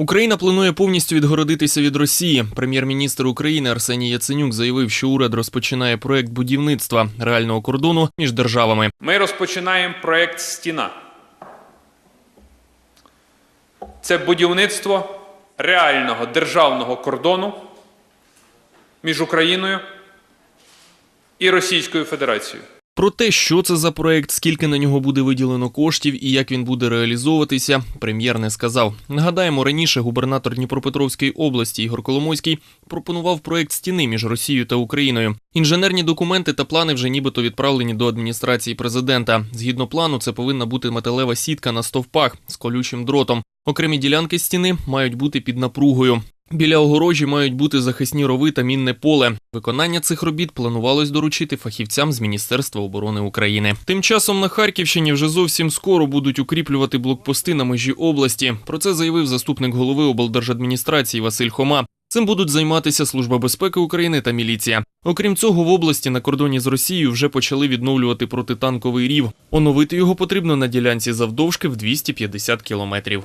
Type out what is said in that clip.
Україна планує повністю відгородитися від Росії. Прем'єр-міністр України Арсеній Яценюк заявив, що уряд розпочинає проект будівництва реального кордону між державами. Ми розпочинаємо проєкт Стіна. Це будівництво реального державного кордону між Україною і Російською Федерацією. Про те, що це за проект, скільки на нього буде виділено коштів і як він буде реалізовуватися, прем'єр не сказав. Нагадаємо, раніше губернатор Дніпропетровської області Ігор Коломойський пропонував проект стіни між Росією та Україною. Інженерні документи та плани вже нібито відправлені до адміністрації президента. Згідно плану, це повинна бути металева сітка на стовпах з колючим дротом. Окремі ділянки стіни мають бути під напругою. Біля огорожі мають бути захисні рови та мінне поле. Виконання цих робіт планувалось доручити фахівцям з Міністерства оборони України. Тим часом на Харківщині вже зовсім скоро будуть укріплювати блокпости на межі області. Про це заявив заступник голови облдержадміністрації Василь Хома. Цим будуть займатися Служба безпеки України та міліція. Окрім цього, в області на кордоні з Росією вже почали відновлювати протитанковий рів. Оновити його потрібно на ділянці завдовжки в 250 кілометрів.